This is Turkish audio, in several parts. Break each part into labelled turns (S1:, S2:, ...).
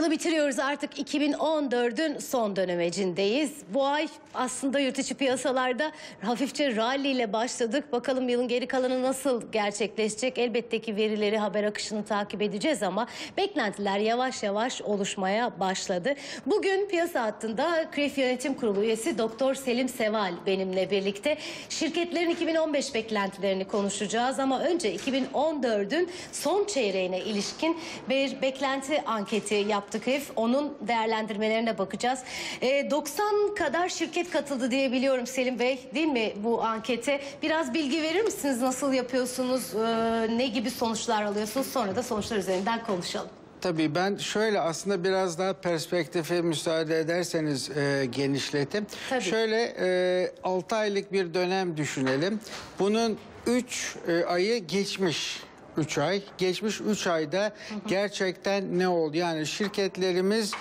S1: Yılı bitiriyoruz artık 2014'ün son dönemecindeyiz. Bu ay aslında yurt içi piyasalarda hafifçe rally ile başladık. Bakalım yılın geri kalanı nasıl gerçekleşecek? Elbette ki verileri, haber akışını takip edeceğiz ama beklentiler yavaş yavaş oluşmaya başladı. Bugün piyasa hattında KREF Yönetim Kurulu üyesi Doktor Selim Seval benimle birlikte şirketlerin 2015 beklentilerini konuşacağız ama önce 2014'ün son çeyreğine ilişkin bir beklenti anketi yaptık KREF. Onun değerlendirmelerine bakacağız. Ee, 90 kadar şirket katıldı diye biliyorum Selim Bey değil mi bu ankete? Biraz bilgi verir misiniz? Nasıl yapıyorsunuz? Ee, ne gibi sonuçlar alıyorsunuz? Sonra da sonuçlar üzerinden konuşalım.
S2: Tabii ben şöyle aslında biraz daha perspektifi müsaade ederseniz e, genişletim.
S1: Tabii.
S2: Şöyle e, 6 aylık bir dönem düşünelim. Bunun 3 ayı geçmiş. 3 ay. Geçmiş 3 ayda gerçekten ne oldu? Yani şirketlerimiz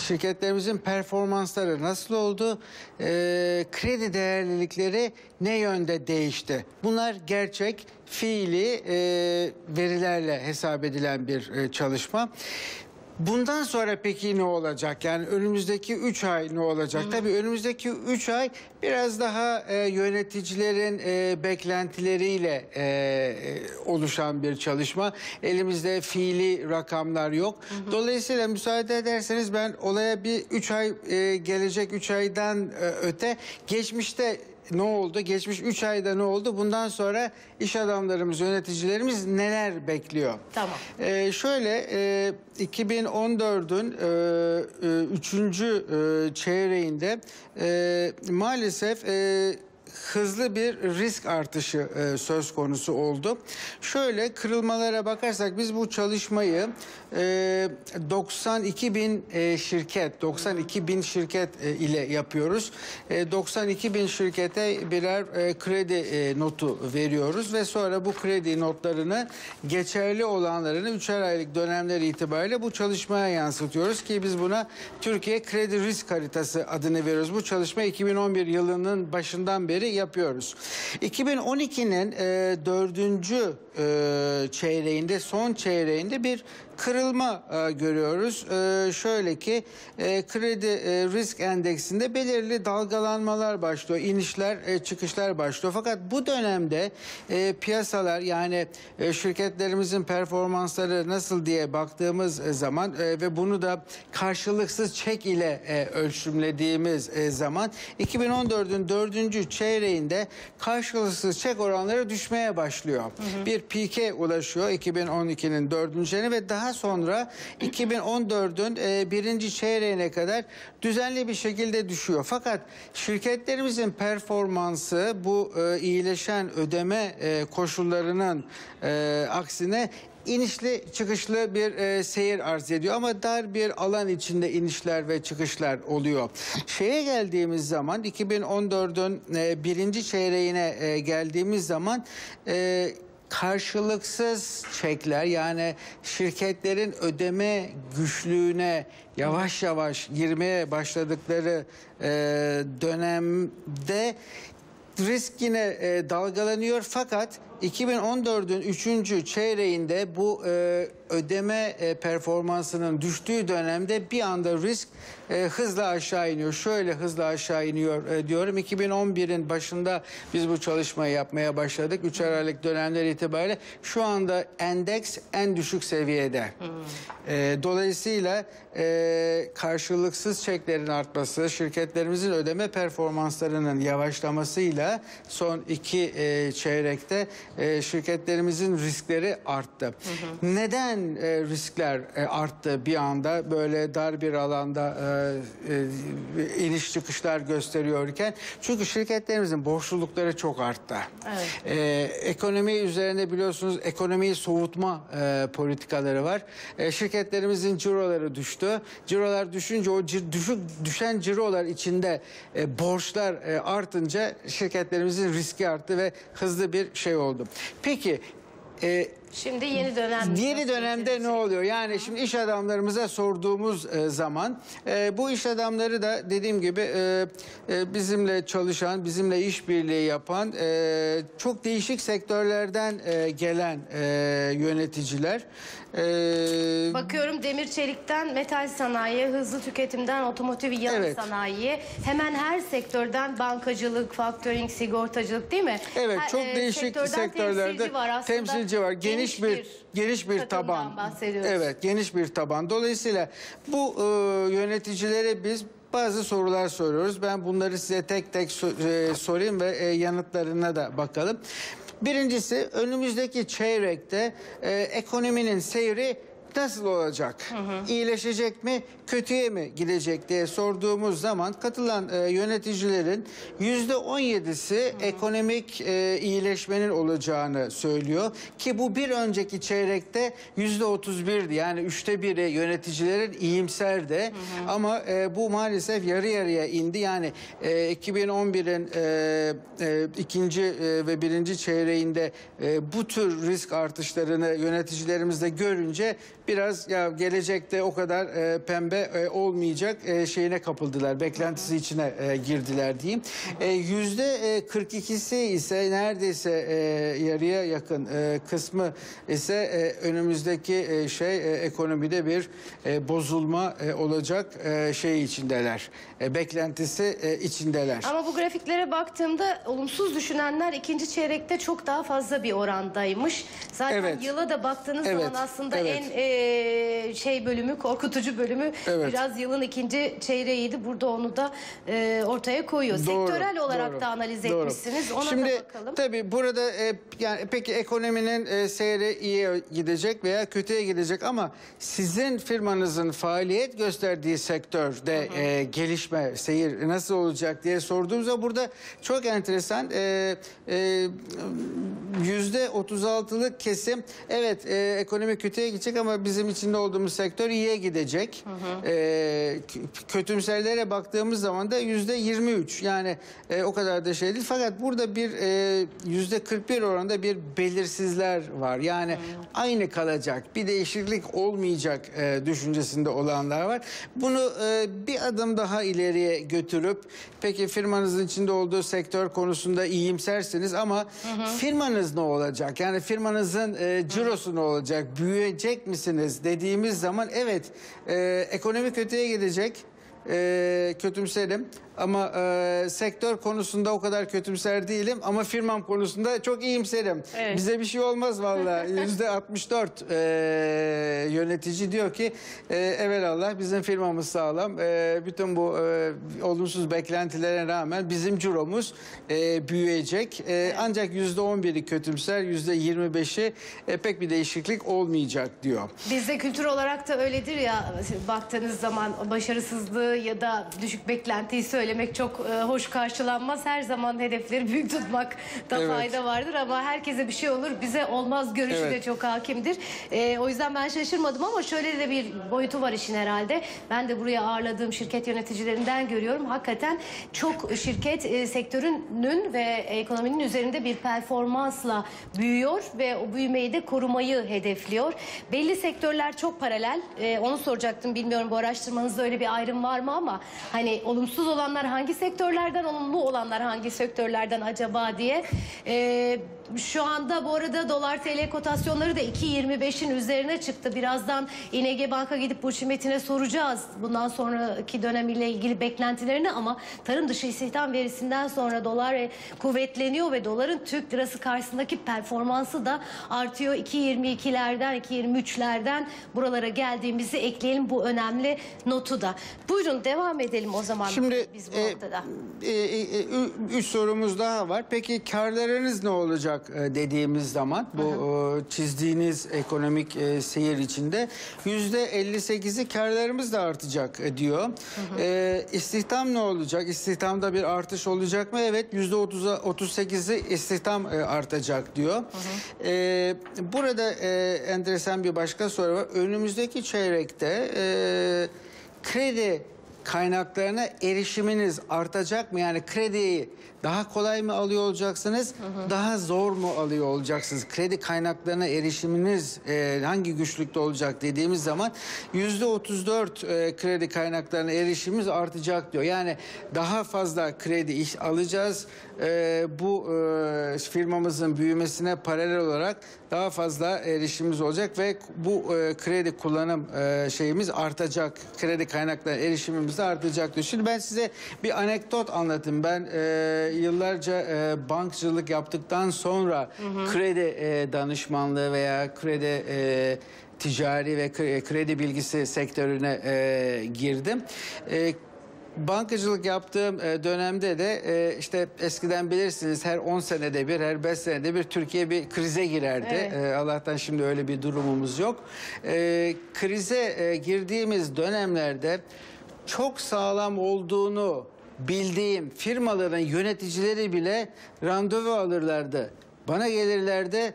S2: şirketlerimizin performansları nasıl oldu? Ee, kredi değerlilikleri ne yönde değişti? Bunlar gerçek, fiili e, verilerle hesap edilen bir e, çalışma. Bundan sonra peki ne olacak? Yani önümüzdeki 3 ay ne olacak? Tabii önümüzdeki 3 ay biraz daha e, yöneticilerin e, beklentileriyle e, e, oluşan bir çalışma. Elimizde fiili rakamlar yok. Dolayısıyla müsaade ederseniz ben olaya bir 3 ay e, gelecek 3 aydan e, öte geçmişte ne oldu? Geçmiş 3 ayda ne oldu? Bundan sonra iş adamlarımız, yöneticilerimiz neler bekliyor?
S1: Tamam.
S2: Ee, şöyle e, 2014'ün e, 3. E, çeyreğinde e, maalesef e, hızlı bir risk artışı e, söz konusu oldu. Şöyle kırılmalara bakarsak biz bu çalışmayı e, 92 bin e, şirket, 92 bin şirket e, ile yapıyoruz. E, 92 bin şirkete birer e, kredi e, notu veriyoruz ve sonra bu kredi notlarını geçerli olanlarını üçer aylık dönemler itibariyle bu çalışmaya yansıtıyoruz ki biz buna Türkiye Kredi Risk Haritası adını veriyoruz. Bu çalışma 2011 yılının başından beri yapıyoruz. 2012'nin e, dördüncü e, çeyreğinde, son çeyreğinde bir kırılma e, görüyoruz. E, şöyle ki e, kredi e, risk endeksinde belirli dalgalanmalar başlıyor, inişler, e, çıkışlar başlıyor. Fakat bu dönemde e, piyasalar yani e, şirketlerimizin performansları nasıl diye baktığımız e, zaman e, ve bunu da karşılıksız çek ile e, ölçümlediğimiz e, zaman 2014'ün dördüncü çeyreğinde karşılıksız çek oranları düşmeye başlıyor. Bir pike ulaşıyor 2012'nin dördüncü çeyreğine ve daha sonra 2014'ün e, birinci çeyreğine kadar düzenli bir şekilde düşüyor. Fakat şirketlerimizin performansı bu e, iyileşen ödeme e, koşullarının e, aksine inişli çıkışlı bir e, seyir arz ediyor ama dar bir alan içinde inişler ve çıkışlar oluyor. Şeye geldiğimiz zaman 2014'ün e, birinci çeyreğine e, geldiğimiz zaman e, karşılıksız çekler yani şirketlerin ödeme güçlüğüne yavaş yavaş girmeye başladıkları e, dönemde risk yine e, dalgalanıyor fakat 2014'ün 3. çeyreğinde bu e, ödeme e, performansının düştüğü dönemde bir anda risk e, hızla aşağı iniyor. Şöyle hızla aşağı iniyor e, diyorum. 2011'in başında biz bu çalışmayı yapmaya başladık. 3 aylık dönemler itibariyle şu anda endeks en düşük seviyede. E, dolayısıyla e, karşılıksız çeklerin artması, şirketlerimizin ödeme performanslarının yavaşlamasıyla son iki e, çeyrekte e, şirketlerimizin riskleri arttı. Neden e, riskler e, arttı bir anda böyle dar bir alanda e, e, iniş çıkışlar gösteriyorken? Çünkü şirketlerimizin borçlulukları çok arttı.
S1: Evet.
S2: E, ekonomi üzerine biliyorsunuz ekonomiyi soğutma e, politikaları var. E, şirketlerimizin ciroları düştü. Cirolar düşünce o cir, düşük düşen cirolar içinde e, borçlar e, artınca şirketlerimizin riski arttı ve hızlı bir şey oldu. Peki e,
S1: Şimdi yeni dönem.
S2: Yeni dönemde ne oluyor? Yani şimdi iş adamlarımıza sorduğumuz e, zaman e, bu iş adamları da dediğim gibi e, e, bizimle çalışan, bizimle işbirliği yapan e, çok değişik sektörlerden e, gelen e, yöneticiler. E,
S1: Bakıyorum demir çelikten metal sanayiye, hızlı tüketimden otomotiv yağ
S2: Evet.
S1: sanayiye, hemen her sektörden bankacılık, faktörink, sigortacılık değil mi?
S2: Evet
S1: Her,
S2: çok
S1: e,
S2: değişik
S1: sektörden
S2: sektörlerde
S1: temsilci var aslında.
S2: temsilci var. Geniş, bir, geniş bir taban. Evet, geniş bir taban. Dolayısıyla bu e, yöneticilere biz bazı sorular soruyoruz. Ben bunları size tek tek so- e, sorayım ve e, yanıtlarına da bakalım. Birincisi önümüzdeki çeyrekte e, ekonominin seyri nasıl olacak? İyileşecek mi, kötüye mi gidecek diye sorduğumuz zaman katılan e, yöneticilerin yüzde 17'si ekonomik e, iyileşmenin olacağını söylüyor. Ki bu bir önceki çeyrekte yüzde 31'di yani üçte biri yöneticilerin iyimser de ama e, bu maalesef yarı yarıya indi. Yani e, 2011'in e, e, ikinci e, ve birinci çeyreğinde e, bu tür risk artışlarını yöneticilerimizde görünce biraz ya gelecekte o kadar e, pembe e, olmayacak e, şeyine kapıldılar. Beklentisi içine e, girdiler diyeyim. E, Yüzde e, 42'si ise neredeyse e, yarıya yakın e, kısmı ise e, önümüzdeki e, şey e, ekonomide bir e, bozulma e, olacak e, şey içindeler. E, beklentisi e, içindeler.
S1: Ama bu grafiklere baktığımda olumsuz düşünenler ikinci çeyrekte çok daha fazla bir orandaymış. Zaten
S2: Evet.
S1: yıla da baktığınız
S2: Evet,
S1: zaman aslında
S2: evet.
S1: en e, şey bölümü, korkutucu bölümü
S2: Evet.
S1: biraz yılın ikinci çeyreğiydi. Burada onu da e, ortaya koyuyor.
S2: Doğru,
S1: Sektörel olarak
S2: doğru,
S1: da analiz
S2: doğru.
S1: etmişsiniz. Ona
S2: Şimdi,
S1: da bakalım.
S2: Tabii burada e, yani peki ekonominin e, seyri iyiye gidecek veya kötüye gidecek ama sizin firmanızın faaliyet gösterdiği sektörde e, gelişme, seyir nasıl olacak diye sorduğumuzda burada çok enteresan e, e, yüzde 36'lık kesim evet e, ekonomi kötüye gidecek ama bizim içinde olduğumuz sektör iyiye gidecek. E, k- kötümserlere baktığımız zaman da yüzde 23 yani e, o kadar da şey değil. Fakat burada bir e, yüzde 41 oranında bir belirsizler var. Yani aynı kalacak bir değişiklik olmayacak e, düşüncesinde olanlar var. Bunu e, bir adım daha ileriye götürüp peki firmanızın içinde olduğu sektör konusunda iyimsersiniz ama firmanız ne olacak? Yani firmanızın e, cirosu ne olacak? Büyüyecek misiniz dediğimiz zaman evet e, ekonomi kötüye gidecek. E, kötümserim ama e, sektör konusunda o kadar kötümser değilim ama firmam konusunda çok iyimserim.
S1: Evet.
S2: Bize bir şey olmaz vallahi. Yüzde 64 e, yönetici diyor ki e, evelallah bizim firmamız sağlam. E, bütün bu e, olumsuz beklentilere rağmen bizim ciromuz e, büyüyecek. E, Ancak yüzde 11'i kötümser, yüzde 25'i e, pek bir değişiklik olmayacak diyor.
S1: Bizde kültür olarak da öyledir ya baktığınız zaman başarısızlığı ya da düşük beklentiyi söylemek çok e, hoş karşılanmaz. Her zaman hedefleri büyük tutmakta
S2: Evet.
S1: fayda vardır ama herkese bir şey olur bize olmaz görüşü de
S2: Evet.
S1: çok hakimdir. E, o yüzden ben şaşırmadım ama şöyle de bir boyutu var işin herhalde. Ben de buraya ağırladığım şirket yöneticilerinden görüyorum. Hakikaten çok şirket e, sektörünün ve ekonominin üzerinde bir performansla büyüyor ve o büyümeyi de korumayı hedefliyor. Belli sektörler çok paralel. E, onu soracaktım. Bilmiyorum bu araştırmanızda öyle bir ayrım var mı ama hani olumsuz olanlar hangi sektörlerden, olumlu olanlar hangi sektörlerden acaba diye. E, şu anda bu arada dolar TL kotasyonları da 2.25'in üzerine çıktı. Birazdan İNG Bank'a gidip Burçin Metin'e soracağız. Bundan sonraki dönemiyle ilgili beklentilerini ama tarım dışı istihdam verisinden sonra dolar e, kuvvetleniyor ve doların Türk lirası karşısındaki performansı da artıyor. 2.22'lerden 2.23'lerden buralara geldiğimizi ekleyelim bu önemli notu da. Buyurun devam edelim o zaman
S2: Şimdi
S1: biz bu
S2: e,
S1: noktada.
S2: e, e, e, üç sorumuz daha var. Peki karlarınız ne olacak e, dediğimiz zaman bu e, çizdiğiniz ekonomik e, seyir içinde yüzde 58'i karlarımız da artacak diyor. E, istihdam ne olacak? İstihdamda bir artış olacak mı? Evet yüzde 30'a 38'i istihdam e, artacak diyor. E, burada e, enteresan bir başka soru var. Önümüzdeki çeyrekte e, kredi kaynaklarına erişiminiz artacak mı? Yani krediyi daha kolay mı alıyor olacaksınız? Daha zor mu alıyor olacaksınız? Kredi kaynaklarına erişiminiz e, hangi güçlükte olacak dediğimiz zaman yüzde 34 e, kredi kaynaklarına erişimimiz artacak diyor. Yani daha fazla kredi iş alacağız. E, bu e, firmamızın büyümesine paralel olarak daha fazla erişimimiz olacak ve bu e, kredi kullanım e, şeyimiz artacak. Kredi kaynaklarına erişimimiz de artacak diyor. Şimdi ben size bir anekdot anlatayım. Ben e, yıllarca e, bankacılık yaptıktan sonra kredi e, danışmanlığı veya kredi e, ticari ve kre- kredi bilgisi sektörüne e, girdim. E, Bankacılık yaptığım e, dönemde de e, işte eskiden bilirsiniz her 10 senede bir, her 5 senede bir Türkiye bir krize girerdi.
S1: Evet.
S2: E, Allah'tan şimdi öyle bir durumumuz yok. Krize girdiğimiz dönemlerde çok sağlam olduğunu bildiğim firmaların yöneticileri bile randevu alırlardı. Bana gelirlerdi.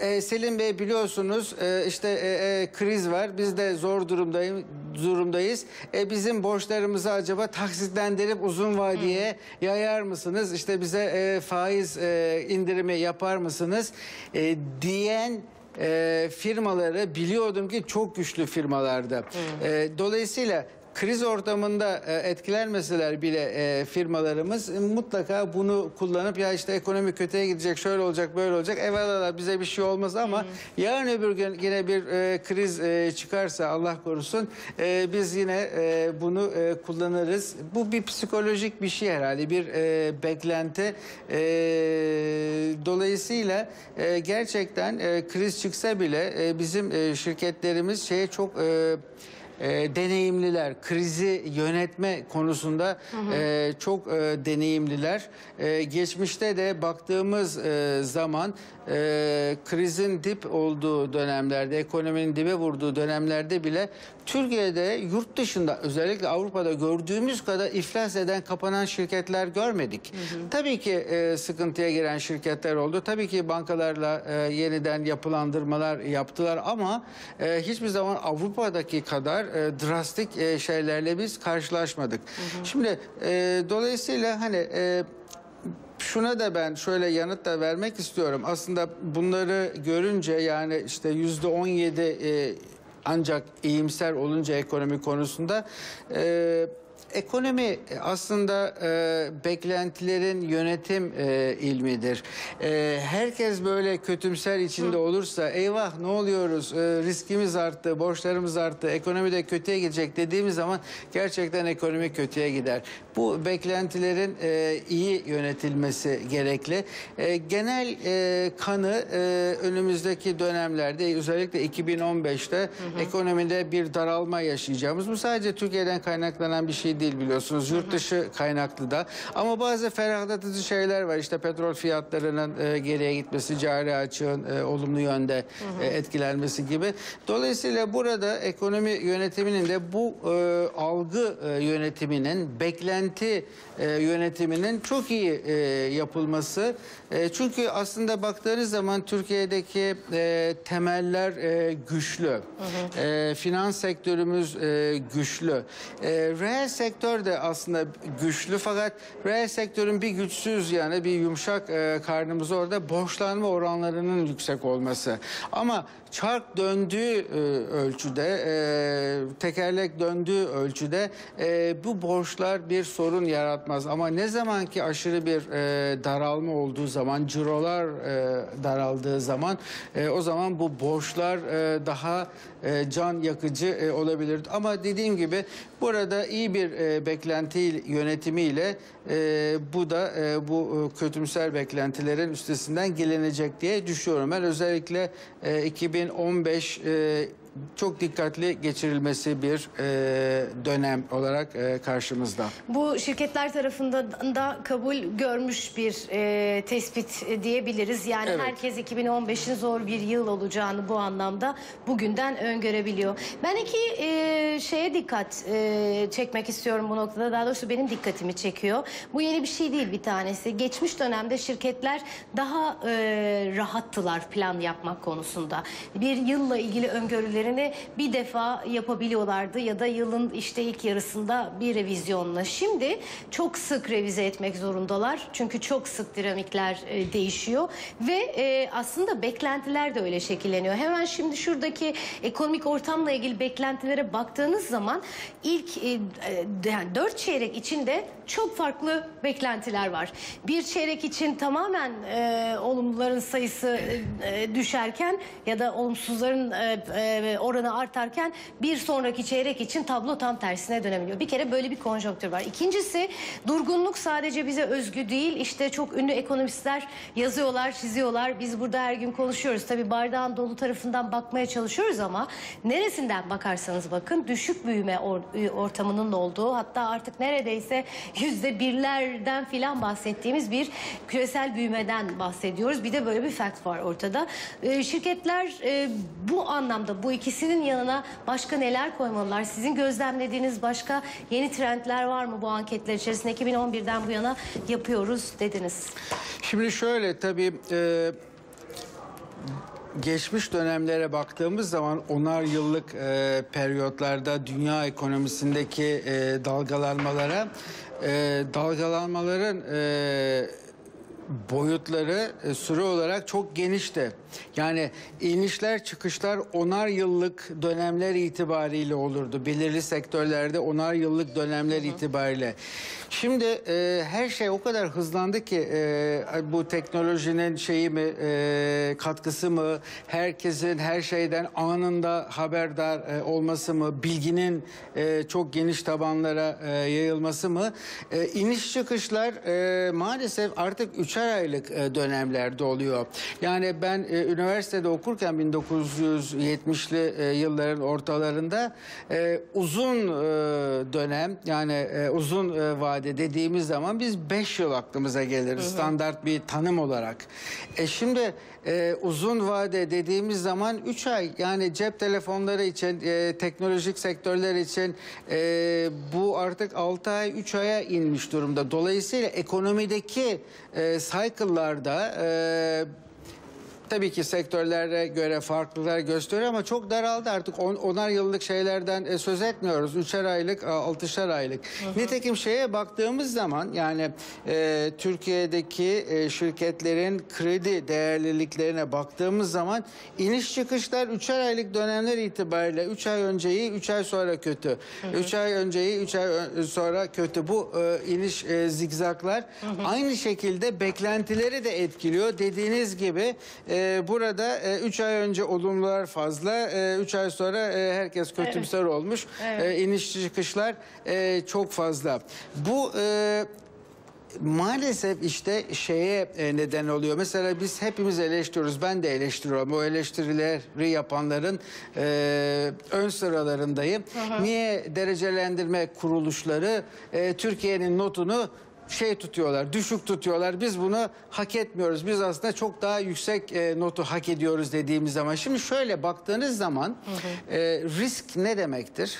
S2: E, Selim Bey biliyorsunuz e, işte e, e, kriz var. Biz de zor durumdayım durumdayız. E, bizim borçlarımızı acaba taksitlendirip uzun vadeye yayar mısınız? İşte bize e, faiz e, indirimi yapar mısınız? E, diyen e, firmaları biliyordum ki çok güçlü firmalarda. E, dolayısıyla kriz ortamında e, etkilenmeseler bile e, firmalarımız e, mutlaka bunu kullanıp ya işte ekonomi kötüye gidecek, şöyle olacak, böyle olacak. Eyvallah bize bir şey olmaz ama yarın öbür gün yine bir kriz çıkarsa Allah korusun biz yine bunu kullanırız. Bu bir psikolojik bir şey herhalde, bir beklenti. Dolayısıyla gerçekten kriz çıksa bile bizim şirketlerimiz şeye çok e, deneyimliler. Krizi yönetme konusunda e, çok e, deneyimliler. E, geçmişte de baktığımız e, zaman e, krizin dip olduğu dönemlerde, ekonominin dibe vurduğu dönemlerde bile Türkiye'de yurt dışında özellikle Avrupa'da gördüğümüz kadar iflas eden, kapanan şirketler görmedik. Tabii ki e, sıkıntıya giren şirketler oldu. Tabii ki bankalarla e, yeniden yapılandırmalar yaptılar ama e, hiçbir zaman Avrupa'daki kadar e, drastik e, şeylerle biz karşılaşmadık. Şimdi e, dolayısıyla hani e, şuna da ben şöyle yanıt da vermek istiyorum. Aslında bunları görünce yani işte yüzde on yedi e, ancak iyimser olunca ekonomi konusunda e, ekonomi aslında e, beklentilerin yönetim e, ilmidir. E, herkes böyle kötümser içinde olursa eyvah ne oluyoruz e, riskimiz arttı, borçlarımız arttı, ekonomi de kötüye gidecek dediğimiz zaman gerçekten ekonomi kötüye gider. Bu beklentilerin e, iyi yönetilmesi gerekli. E, genel e, kanı e, önümüzdeki dönemlerde özellikle 2015'te ekonomide bir daralma yaşayacağımız. Bu sadece Türkiye'den kaynaklanan bir şey değil biliyorsunuz. Yurt dışı kaynaklı da. Ama bazı ferahlatıcı şeyler var. İşte petrol fiyatlarının e, geriye gitmesi, cari açığın e, olumlu yönde e, etkilenmesi gibi. Dolayısıyla burada ekonomi yönetiminin de bu e, algı e, yönetiminin, beklenti e, yönetiminin çok iyi e, yapılması. E, çünkü aslında baktığınız zaman Türkiye'deki e, temeller e, güçlü. E, finans sektörümüz e, güçlü. E, reel sektör de aslında güçlü fakat reel sektörün bir güçsüz yani bir yumuşak e, karnımız orada borçlanma oranlarının yüksek olması. Ama çark döndüğü e, ölçüde, e, tekerlek döndüğü ölçüde e, bu borçlar bir sorun yaratmaz. Ama ne zaman ki aşırı bir daralma olduğu zaman, cirolar daraldığı zaman o zaman bu borçlar daha can yakıcı olabilir. Ama dediğim gibi burada iyi bir beklenti yönetimiyle e, bu da e, bu kötümser beklentilerin üstesinden gelinecek diye düşünüyorum. Ben özellikle e, 2015 e, çok dikkatli geçirilmesi bir e, dönem olarak e, karşımızda.
S1: Bu şirketler tarafından da kabul görmüş bir e, tespit diyebiliriz. Yani
S2: Evet.
S1: herkes 2015'in zor bir yıl olacağını bu anlamda bugünden öngörebiliyor. Ben iki e, şeye dikkat e, çekmek istiyorum bu noktada. Daha doğrusu benim dikkatimi çekiyor. Bu yeni bir şey değil bir tanesi. Geçmiş dönemde şirketler daha e, rahattılar plan yapmak konusunda. Bir yılla ilgili öngörüleri beklentilerini bir defa yapabiliyorlardı ya da yılın işte ilk yarısında bir revizyonla. Şimdi çok sık revize etmek zorundalar. Çünkü çok sık dinamikler e, değişiyor ve e, aslında beklentiler de öyle şekilleniyor. Hemen şimdi şuradaki ekonomik ortamla ilgili beklentilere baktığınız zaman ilk e, e, yani 4 çeyrek içinde çok farklı beklentiler var. Bir çeyrek için tamamen e, olumluların sayısı e, e, düşerken ya da olumsuzların e, e, oranı artarken bir sonraki çeyrek için tablo tam tersine dönebiliyor. Bir kere böyle bir konjonktür var. İkincisi durgunluk sadece bize özgü değil. İşte çok ünlü ekonomistler yazıyorlar, çiziyorlar. Biz burada her gün konuşuyoruz. Tabii bardağın dolu tarafından bakmaya çalışıyoruz ama neresinden bakarsanız bakın düşük büyüme or- ortamının olduğu hatta artık neredeyse yüzde birlerden filan bahsettiğimiz bir küresel büyümeden bahsediyoruz. Bir de böyle bir fact var ortada. Ee, şirketler e, bu anlamda bu ikisinin yanına başka neler koymalılar? Sizin gözlemlediğiniz başka yeni trendler var mı bu anketler içerisinde? 2011'den bu yana yapıyoruz dediniz.
S2: Şimdi şöyle tabii e, geçmiş dönemlere baktığımız zaman onar yıllık e, periyotlarda dünya ekonomisindeki e, dalgalanmalara e, dalgalanmaların e, boyutları e, süre olarak çok genişti. Yani inişler çıkışlar onar yıllık dönemler itibariyle olurdu. Belirli sektörlerde onar yıllık dönemler itibariyle. Şimdi e, her şey o kadar hızlandı ki e, bu teknolojinin şeyi mi e, katkısı mı herkesin her şeyden anında haberdar e, olması mı bilginin e, çok geniş tabanlara e, yayılması mı e, iniş çıkışlar e, maalesef artık üçer aylık e, dönemlerde oluyor. Yani ben e, üniversitede okurken 1970'li e, yılların ortalarında e, uzun e, dönem yani e, uzun e, vade dediğimiz zaman biz 5 yıl aklımıza gelir standart bir tanım olarak. E şimdi e, uzun vade dediğimiz zaman 3 ay yani cep telefonları için e, teknolojik sektörler için e, bu artık 6 ay 3 aya inmiş durumda. Dolayısıyla ekonomideki e, cycle'larda e, Tabii ki sektörlere göre farklılıklar gösteriyor ama çok daraldı artık on, onar yıllık şeylerden e, söz etmiyoruz. Üçer aylık, altışar aylık. Nitekim şeye baktığımız zaman yani e, Türkiye'deki e, şirketlerin kredi değerliliklerine baktığımız zaman iniş çıkışlar üçer aylık dönemler itibariyle üç ay önceyi, üç ay sonra kötü. Üç ay önceyi, üç ay ö- sonra kötü. Bu e, iniş e, zigzaklar aynı şekilde beklentileri de etkiliyor. Dediğiniz gibi e, burada 3 ay önce olumlular fazla, 3 ay sonra e, herkes kötümser olmuş. E, iniş çıkışlar e, çok fazla. Bu e, maalesef işte şeye e, neden oluyor. Mesela biz hepimiz eleştiriyoruz. Ben de eleştiriyorum. O eleştirileri yapanların e, ön sıralarındayım. Niye derecelendirme kuruluşları e, Türkiye'nin notunu şey tutuyorlar, düşük tutuyorlar. Biz bunu hak etmiyoruz. Biz aslında çok daha yüksek e, notu hak ediyoruz dediğimiz zaman. Şimdi şöyle baktığınız zaman e, risk ne demektir?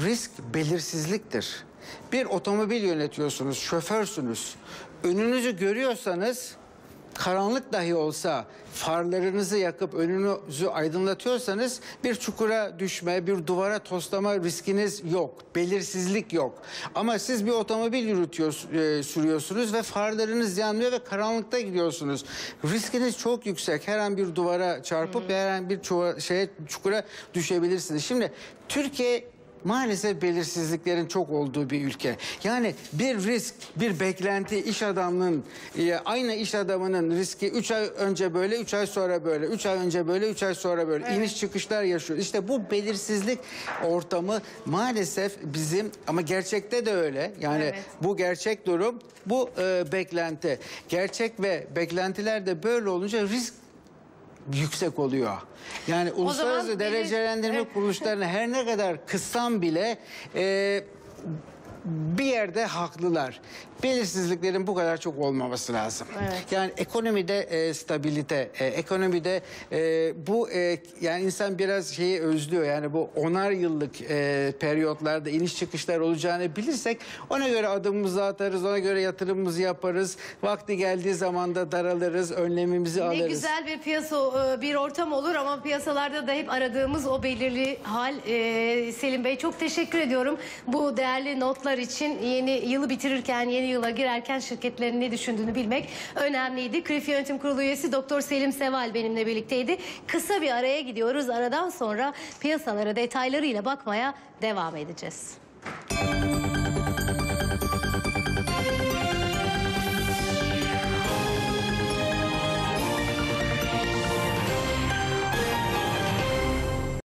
S2: Risk belirsizliktir. Bir otomobil yönetiyorsunuz, şoförsünüz. Önünüzü görüyorsanız karanlık dahi olsa farlarınızı yakıp önünüzü aydınlatıyorsanız bir çukura düşme, bir duvara toslama riskiniz yok. Belirsizlik yok. Ama siz bir otomobil yürütüyor, e, sürüyorsunuz ve farlarınız yanmıyor ve karanlıkta gidiyorsunuz. Riskiniz çok yüksek. Her an bir duvara çarpıp her an bir çuva, şeye, çukura düşebilirsiniz. Şimdi Türkiye maalesef belirsizliklerin çok olduğu bir ülke. Yani bir risk, bir beklenti iş adamının e, aynı iş adamının riski 3 ay önce böyle, 3 ay sonra böyle, 3 ay önce böyle, 3 ay sonra böyle iniş çıkışlar yaşıyor. İşte bu belirsizlik ortamı maalesef bizim ama gerçekte de öyle. Yani
S1: Evet.
S2: bu gerçek durum, bu e, beklenti. Gerçek ve beklentiler de böyle olunca risk yüksek oluyor. Yani uluslararası
S1: biri-
S2: derecelendirme
S1: Evet.
S2: kuruluşlarını her ne kadar kıssam bile e, bir yerde haklılar. Belirsizliklerin bu kadar çok olmaması lazım.
S1: Evet.
S2: Yani ekonomide e, stabilite, e, ekonomide e, bu e, yani insan biraz şeyi özlüyor. Yani bu onar yıllık e, periyotlarda iniş çıkışlar olacağını bilirsek ona göre adımımızı atarız, ona göre yatırımımızı yaparız. Vakti geldiği zaman da daralırız, önlemimizi
S1: Ne
S2: alırız.
S1: güzel bir piyasa, e, bir ortam olur ama piyasalarda da hep aradığımız o belirli hal. E, Selim Bey çok teşekkür ediyorum bu değerli notlar için. Yeni yılı bitirirken, yeni yıla girerken şirketlerin ne düşündüğünü bilmek önemliydi. Krifi Yönetim Kurulu üyesi Doktor Selim Seval benimle birlikteydi. Kısa bir araya gidiyoruz. Aradan sonra piyasalara detaylarıyla bakmaya devam edeceğiz.